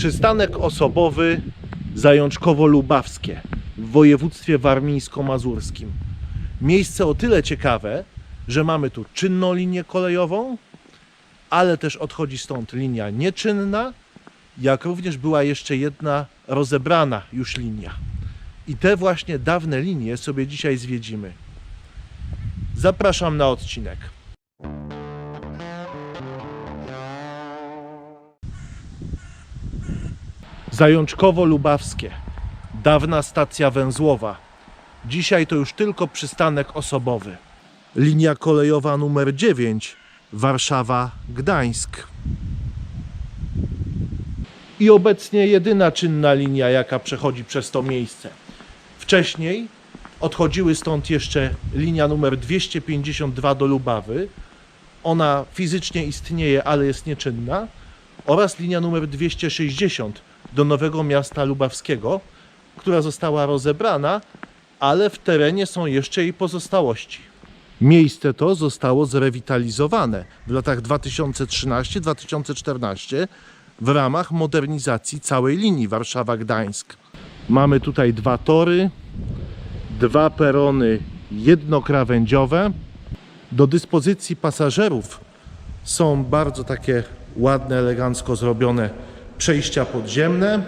Przystanek osobowy Zajączkowo-Lubawskie w województwie warmińsko-mazurskim. Miejsce o tyle ciekawe, że mamy tu czynną linię kolejową, ale też odchodzi stąd linia nieczynna, jak również była jeszcze jedna rozebrana już linia. I te właśnie dawne linie sobie dzisiaj zwiedzimy. Zapraszam na odcinek. Zajączkowo-Lubawskie. Dawna stacja węzłowa. Dzisiaj to już tylko przystanek osobowy. Linia kolejowa numer 9 Warszawa-Gdańsk. I obecnie jedyna czynna linia, jaka przechodzi przez to miejsce. Wcześniej odchodziły stąd jeszcze linia numer 252 do Lubawy. Ona fizycznie istnieje, ale jest nieczynna. Oraz linia numer 260 do Nowego Miasta Lubawskiego, która została rozebrana, ale w terenie są jeszcze jej pozostałości. Miejsce to zostało zrewitalizowane w latach 2013-2014 w ramach modernizacji całej linii Warszawa-Gdańsk. Mamy tutaj dwa tory, dwa perony jednokrawędziowe. Do dyspozycji pasażerów są bardzo takie ładne, elegancko zrobione przejścia podziemne.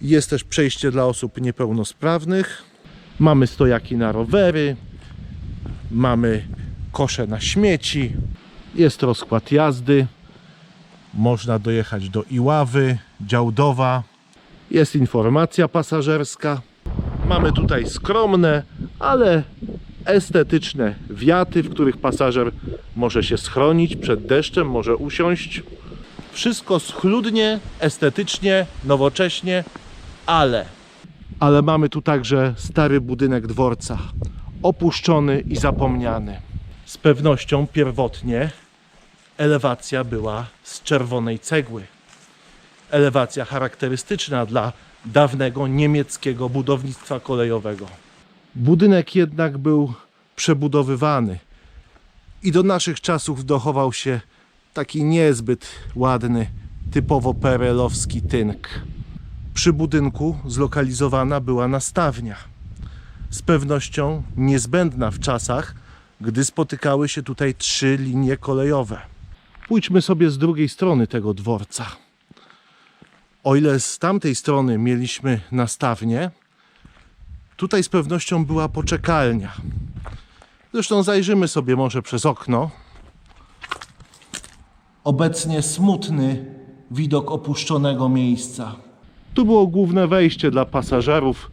Jest też przejście dla osób niepełnosprawnych. Mamy stojaki na rowery, mamy kosze na śmieci, jest rozkład jazdy, można dojechać do Iławy, Działdowa, jest informacja pasażerska. Mamy tutaj skromne, ale estetyczne wiaty, w których pasażer może się schronić przed deszczem, może usiąść. Wszystko schludnie, estetycznie, nowocześnie, ale ale mamy tu także stary budynek dworca, opuszczony i zapomniany. Z pewnością pierwotnie elewacja była z czerwonej cegły. Elewacja charakterystyczna dla dawnego niemieckiego budownictwa kolejowego. Budynek jednak był przebudowywany i do naszych czasów dochował się taki niezbyt ładny, typowo perelowski tynk. Przy budynku zlokalizowana była nastawnia. Z pewnością niezbędna w czasach, gdy spotykały się tutaj trzy linie kolejowe. Pójdźmy sobie z drugiej strony tego dworca. O ile z tamtej strony mieliśmy nastawnię, tutaj z pewnością była poczekalnia. Zresztą zajrzymy sobie może przez okno. Obecnie smutny widok opuszczonego miejsca. Tu było główne wejście dla pasażerów.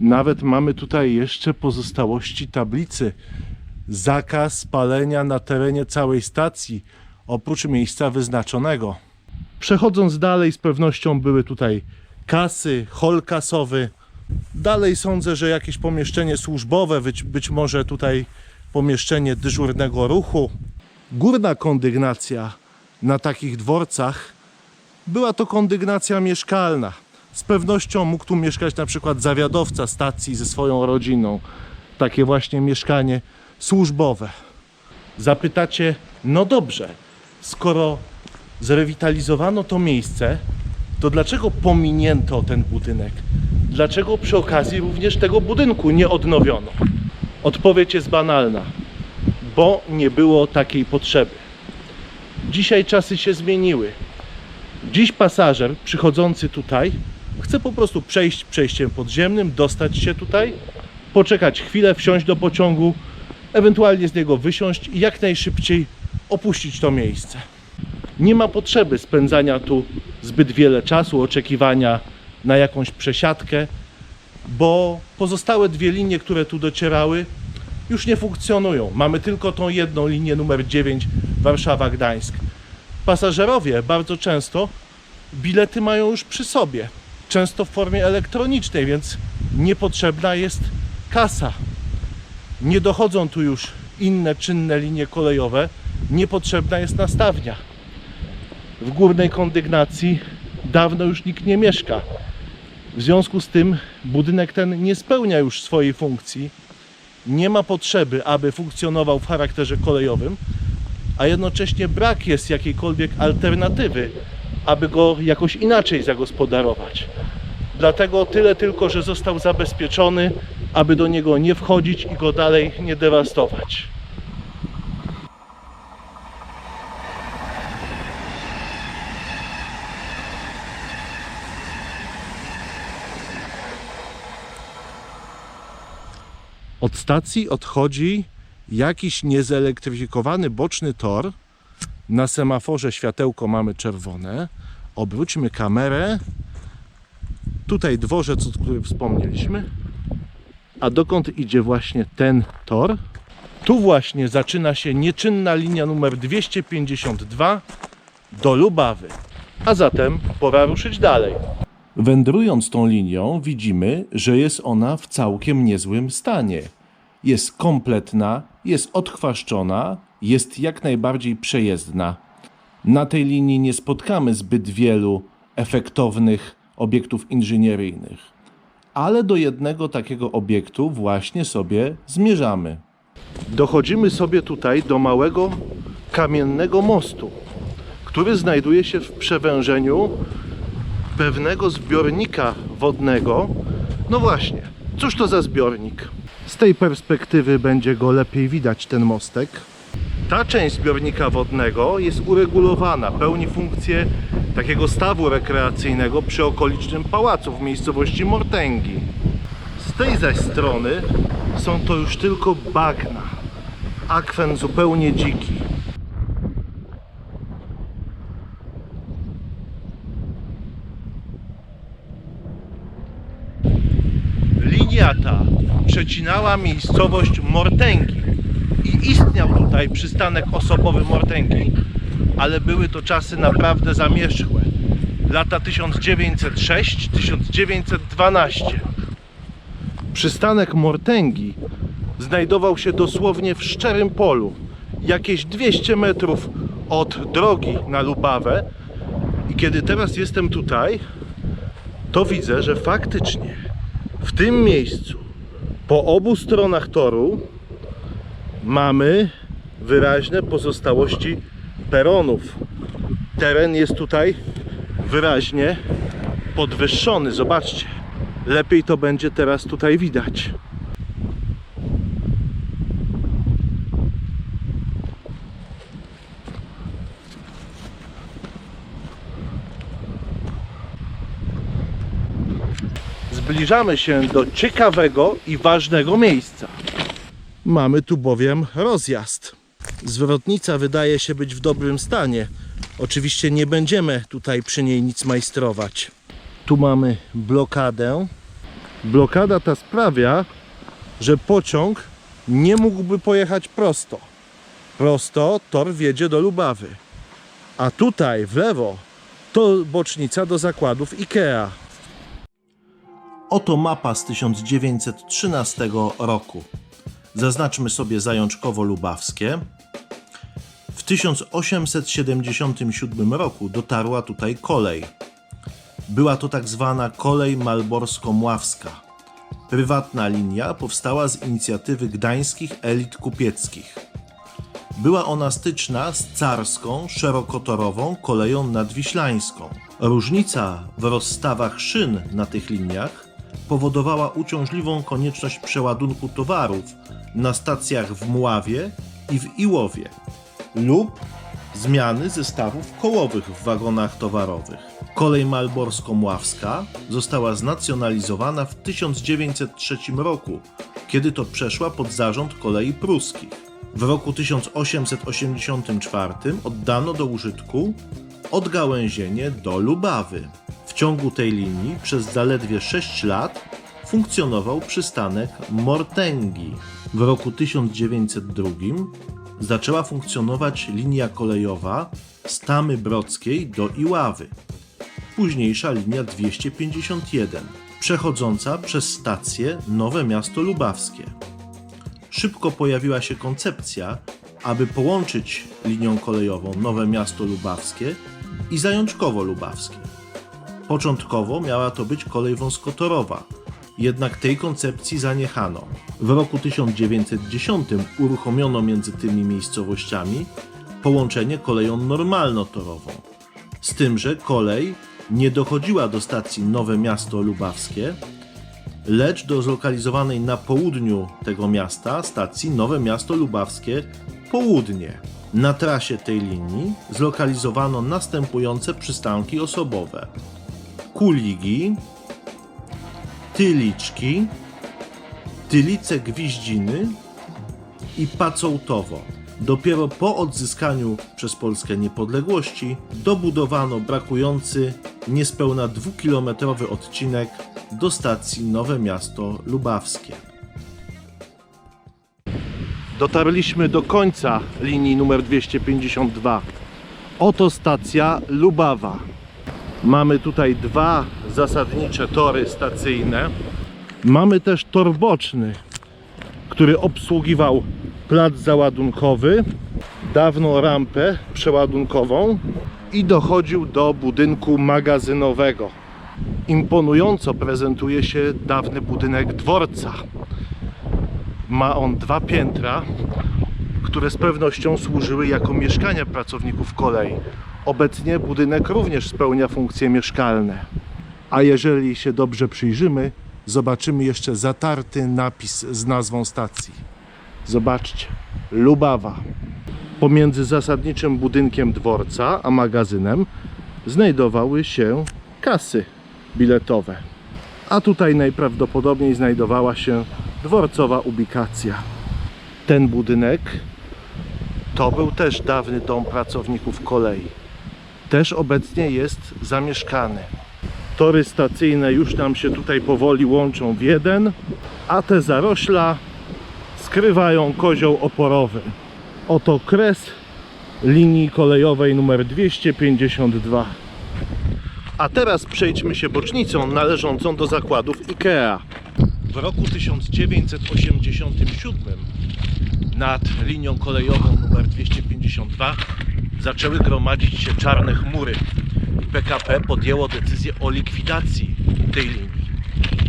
Nawet mamy tutaj jeszcze pozostałości tablicy. Zakaz palenia na terenie całej stacji, oprócz miejsca wyznaczonego. Przechodząc dalej, z pewnością były tutaj kasy, hol kasowy. Dalej sądzę, że jakieś pomieszczenie służbowe, być, być może tutaj pomieszczenie dyżurnego ruchu. Górna kondygnacja na takich dworcach była to kondygnacja mieszkalna. Z pewnością mógł tu mieszkać na przykład zawiadowca stacji ze swoją rodziną. Takie właśnie mieszkanie służbowe. Zapytacie, no dobrze, skoro zrewitalizowano to miejsce, to dlaczego pominięto ten budynek? Dlaczego przy okazji również tego budynku nie odnowiono? Odpowiedź jest banalna, bo nie było takiej potrzeby. Dzisiaj czasy się zmieniły. Dziś pasażer przychodzący tutaj chce po prostu przejść przejściem podziemnym, dostać się tutaj, poczekać chwilę, wsiąść do pociągu, ewentualnie z niego wysiąść i jak najszybciej opuścić to miejsce. Nie ma potrzeby spędzania tu zbyt wiele czasu, oczekiwania na jakąś przesiadkę, bo pozostałe dwie linie, które tu docierały, już nie funkcjonują. Mamy tylko tą jedną linię numer 9 Warszawa-Gdańsk. Pasażerowie bardzo często bilety mają już przy sobie, często w formie elektronicznej, więc niepotrzebna jest kasa. Nie dochodzą tu już inne czynne linie kolejowe, niepotrzebna jest nastawnia. W górnej kondygnacji dawno już nikt nie mieszka. W związku z tym budynek ten nie spełnia już swojej funkcji. Nie ma potrzeby, aby funkcjonował w charakterze kolejowym, a jednocześnie brak jest jakiejkolwiek alternatywy, aby go jakoś inaczej zagospodarować. Dlatego tyle tylko, że został zabezpieczony, aby do niego nie wchodzić i go dalej nie dewastować. Od stacji odchodzi jakiś niezelektryfikowany boczny tor. Na semaforze światełko mamy czerwone. Obróćmy kamerę. Tutaj dworzec, o którym wspomnieliśmy. A dokąd idzie właśnie ten tor? Tu właśnie zaczyna się nieczynna linia numer 252 do Lubawy. A zatem pora ruszyć dalej. Wędrując tą linią, widzimy, że jest ona w całkiem niezłym stanie. Jest kompletna, jest odchwaszczona, jest jak najbardziej przejezdna. Na tej linii nie spotkamy zbyt wielu efektownych obiektów inżynieryjnych, ale do jednego takiego obiektu właśnie sobie zmierzamy. Dochodzimy sobie tutaj do małego kamiennego mostu, który znajduje się w przewężeniu pewnego zbiornika wodnego. No właśnie, cóż to za zbiornik? Z tej perspektywy będzie go lepiej widać, ten mostek. Ta część zbiornika wodnego jest uregulowana, pełni funkcję takiego stawu rekreacyjnego przy okolicznym pałacu w miejscowości Mortęgi. Z tej zaś strony są to już tylko bagna. Akwen zupełnie dziki. Linia ta przecinała miejscowość Mortęgi i istniał tutaj przystanek osobowy Mortęgi, ale były to czasy naprawdę zamierzchłe. Lata 1906-1912. Przystanek Mortęgi znajdował się dosłownie w szczerym polu, jakieś 200 metrów od drogi na Lubawę. I kiedy teraz jestem tutaj, to widzę, że faktycznie w tym miejscu, po obu stronach toru, mamy wyraźne pozostałości peronów. Teren jest tutaj wyraźnie podwyższony. Zobaczcie, lepiej to będzie teraz tutaj widać. Zbliżamy się do ciekawego i ważnego miejsca. Mamy tu bowiem rozjazd. Zwrotnica wydaje się być w dobrym stanie. Oczywiście nie będziemy tutaj przy niej nic majstrować. Tu mamy blokadę. Blokada ta sprawia, że pociąg nie mógłby pojechać prosto. Prosto tor wiedzie do Lubawy. A tutaj w lewo to bocznica do zakładów IKEA. Oto mapa z 1913 roku. Zaznaczmy sobie Zajączkowo-Lubawskie. W 1877 roku dotarła tutaj kolej. Była to tak zwana kolej malborsko-mławska. Prywatna linia powstała z inicjatywy gdańskich elit kupieckich. Była ona styczna z carską, szerokotorową koleją nadwiślańską. Różnica w rozstawach szyn na tych liniach powodowała uciążliwą konieczność przeładunku towarów na stacjach w Mławie i w Iłowie lub zmiany zestawów kołowych w wagonach towarowych. Kolej malborsko-mławska została znacjonalizowana w 1903 roku, kiedy to przeszła pod zarząd kolei pruskich. W roku 1884 oddano do użytku odgałęzienie do Lubawy. W ciągu tej linii przez zaledwie 6 lat funkcjonował przystanek Mortęgi. W roku 1902 zaczęła funkcjonować linia kolejowa z Tamy Brodzkiej do Iławy. Późniejsza linia 251, przechodząca przez stację Nowe Miasto Lubawskie. Szybko pojawiła się koncepcja, aby połączyć linią kolejową Nowe Miasto Lubawskie i Zajączkowo Lubawskie. Początkowo miała to być kolej wąskotorowa, jednak tej koncepcji zaniechano. W roku 1910 uruchomiono między tymi miejscowościami połączenie koleją normalnotorową. Z tym, że kolej nie dochodziła do stacji Nowe Miasto Lubawskie, lecz do zlokalizowanej na południu tego miasta stacji Nowe Miasto Lubawskie Południe. Na trasie tej linii zlokalizowano następujące przystanki osobowe: Kuligi, Tyliczki, Tylice Gwiździny i Pacołtowo. Dopiero po odzyskaniu przez Polskę niepodległości dobudowano brakujący niespełna dwukilometrowy odcinek do stacji Nowe Miasto Lubawskie. Dotarliśmy do końca linii numer 252. Oto stacja Lubawa. Mamy tutaj dwa zasadnicze tory stacyjne. Mamy też tor boczny, który obsługiwał plac załadunkowy, dawną rampę przeładunkową i dochodził do budynku magazynowego. Imponująco prezentuje się dawny budynek dworca. Ma on dwa piętra, które z pewnością służyły jako mieszkania pracowników kolei. Obecnie budynek również spełnia funkcje mieszkalne. A jeżeli się dobrze przyjrzymy, zobaczymy jeszcze zatarty napis z nazwą stacji. Zobaczcie, Lubawa. Pomiędzy zasadniczym budynkiem dworca a magazynem znajdowały się kasy biletowe. A tutaj najprawdopodobniej znajdowała się dworcowa ubikacja. Ten budynek to był też dawny dom pracowników kolei. Też obecnie jest zamieszkany. Tory stacyjne już nam się tutaj powoli łączą w jeden, a te zarośla skrywają kozioł oporowy. Oto kres linii kolejowej numer 252. A teraz przejdźmy się bocznicą należącą do zakładów IKEA. W roku 1987 nad linią kolejową numer 252 zaczęły gromadzić się czarne chmury. PKP podjęło decyzję o likwidacji tej linii.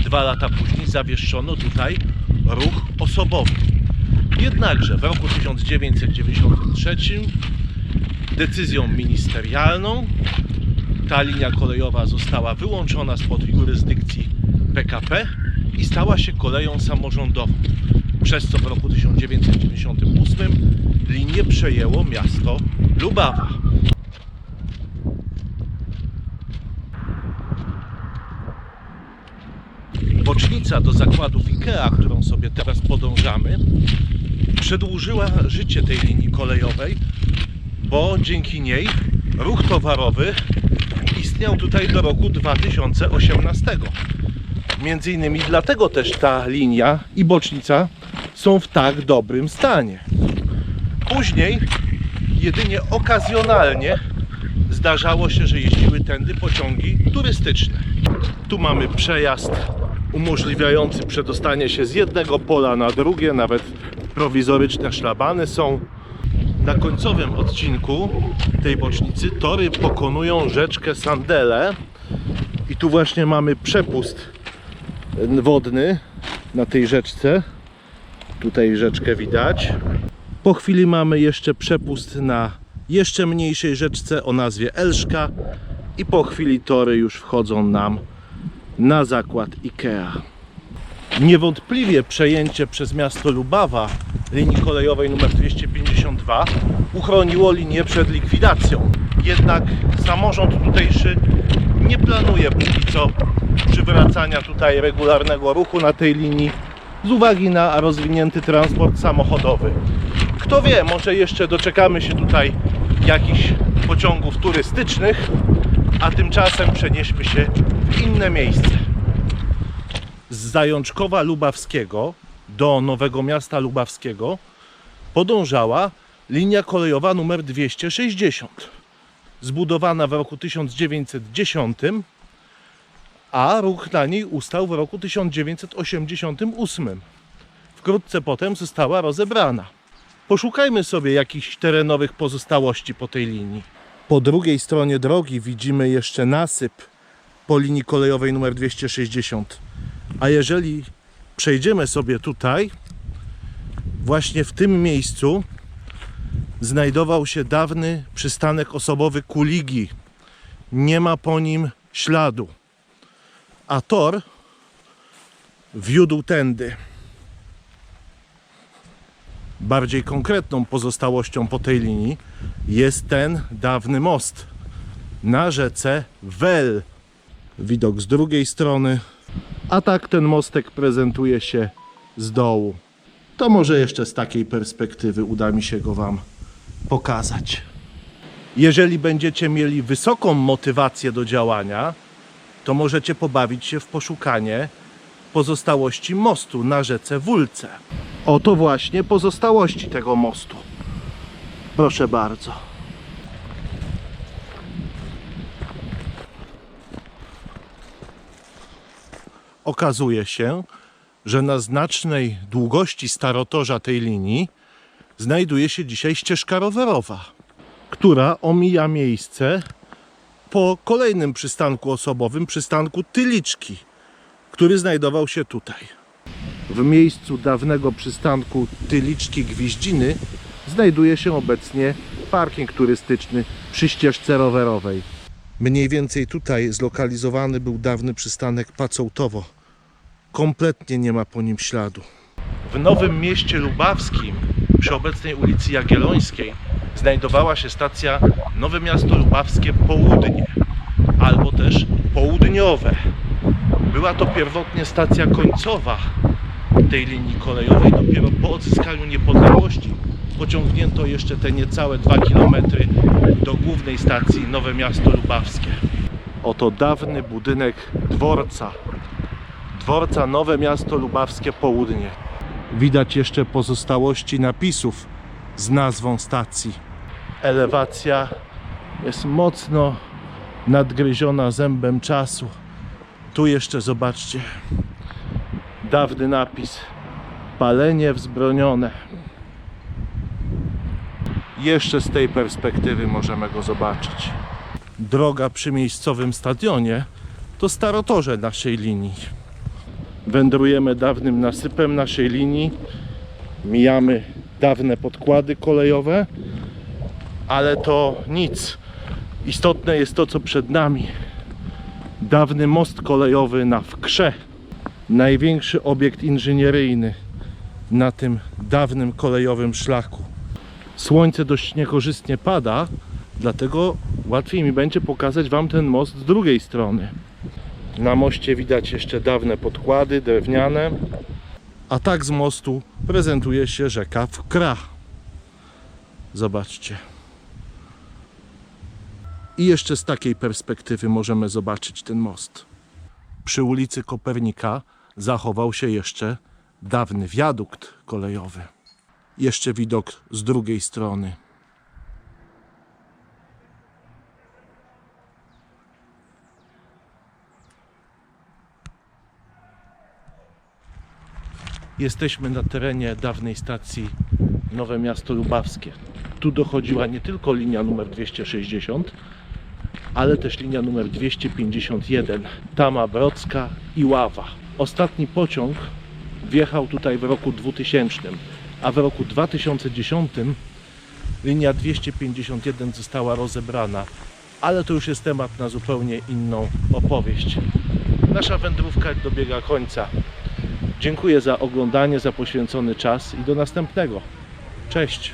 Dwa lata później zawieszono tutaj ruch osobowy. Jednakże w roku 1993 decyzją ministerialną ta linia kolejowa została wyłączona spod jurysdykcji PKP i stała się koleją samorządową. Przez co w roku 1998 linię przejęło miasto Lubawa. Bocznica do zakładów IKEA, którą sobie teraz podążamy, przedłużyła życie tej linii kolejowej, bo dzięki niej ruch towarowy istniał tutaj do roku 2018. Między innymi dlatego też ta linia i bocznica są w tak dobrym stanie. Później jedynie okazjonalnie zdarzało się, że jeździły tędy pociągi turystyczne. Tu mamy przejazd umożliwiający przedostanie się z jednego pola na drugie, nawet prowizoryczne szlabany są. Na końcowym odcinku tej bocznicy tory pokonują rzeczkę Sandele i tu właśnie mamy przepust wodny na tej rzeczce. Tutaj rzeczkę widać. Po chwili mamy jeszcze przepust na jeszcze mniejszej rzeczce o nazwie Elszka i po chwili tory już wchodzą nam na zakład IKEA. Niewątpliwie przejęcie przez miasto Lubawa linii kolejowej nr 252 uchroniło linię przed likwidacją. Jednak samorząd tutejszy nie planuje póki co przywracania tutaj regularnego ruchu na tej linii z uwagi na rozwinięty transport samochodowy. Kto wie, może jeszcze doczekamy się tutaj jakichś pociągów turystycznych, a tymczasem przenieśmy się w inne miejsce. Z Zajączkowa Lubawskiego do Nowego Miasta Lubawskiego podążała linia kolejowa numer 260, zbudowana w roku 1910, a ruch na niej ustał w roku 1988. Wkrótce potem została rozebrana. Poszukajmy sobie jakichś terenowych pozostałości po tej linii. Po drugiej stronie drogi widzimy jeszcze nasyp po linii kolejowej numer 260. A jeżeli przejdziemy sobie tutaj, właśnie w tym miejscu znajdował się dawny przystanek osobowy Kuligi. nie ma po nim śladu. A tor wiódł tędy. Bardziej konkretną pozostałością po tej linii jest ten dawny most na rzece Wel. Widok z drugiej strony, a tak ten mostek prezentuje się z dołu. To może jeszcze z takiej perspektywy uda mi się go Wam pokazać. Jeżeli będziecie mieli wysoką motywację do działania, to możecie pobawić się w poszukanie pozostałości mostu na rzece Wólce. Oto właśnie pozostałości tego mostu. Proszę bardzo. Okazuje się, że na znacznej długości starotorza tej linii znajduje się dzisiaj ścieżka rowerowa, która omija miejsce po kolejnym przystanku osobowym, przystanku Tyliczki, który znajdował się tutaj. W miejscu dawnego przystanku Tyliczki Gwiździny znajduje się obecnie parking turystyczny przy ścieżce rowerowej. Mniej więcej tutaj zlokalizowany był dawny przystanek Pacołtowo. Kompletnie nie ma po nim śladu. W Nowym Mieście Lubawskim, przy obecnej ulicy Jagiellońskiej, znajdowała się stacja Nowe Miasto Lubawskie Południe, albo też Południowe. Była to pierwotnie stacja końcowa tej linii kolejowej. Dopiero po odzyskaniu niepodległości pociągnięto jeszcze te niecałe 2 km do głównej stacji Nowe Miasto Lubawskie. Oto dawny budynek dworca. Dworca Nowe Miasto Lubawskie Południe. Widać jeszcze pozostałości napisów z nazwą stacji. Elewacja jest mocno nadgryziona zębem czasu. Tu jeszcze zobaczcie dawny napis palenie wzbronione. Jeszcze z tej perspektywy możemy go zobaczyć. Droga przy miejscowym stadionie to starotorze naszej linii. Wędrujemy dawnym nasypem naszej linii, mijamy dawne podkłady kolejowe, ale to nic. Istotne jest to, co przed nami. Dawny most kolejowy na Wkrze największy obiekt inżynieryjny na tym dawnym kolejowym szlaku. Słońce dość niekorzystnie pada, dlatego łatwiej mi będzie pokazać Wam ten most z drugiej strony. Na moście widać jeszcze dawne podkłady drewniane, a tak z mostu prezentuje się rzeka Wkra. Zobaczcie. I jeszcze z takiej perspektywy możemy zobaczyć ten most. Przy ulicy Kopernika zachował się jeszcze dawny wiadukt kolejowy. Jeszcze widok z drugiej strony. Jesteśmy na terenie dawnej stacji Nowe Miasto Lubawskie. Tu dochodziła nie tylko linia numer 260, ale też linia numer 251, Tama Brodzka i Ława. Ostatni pociąg wjechał tutaj w roku 2000, a w roku 2010 linia 251 została rozebrana, ale to już jest temat na zupełnie inną opowieść. Nasza wędrówka dobiega końca. Dziękuję za oglądanie, za poświęcony czas i do następnego. Cześć!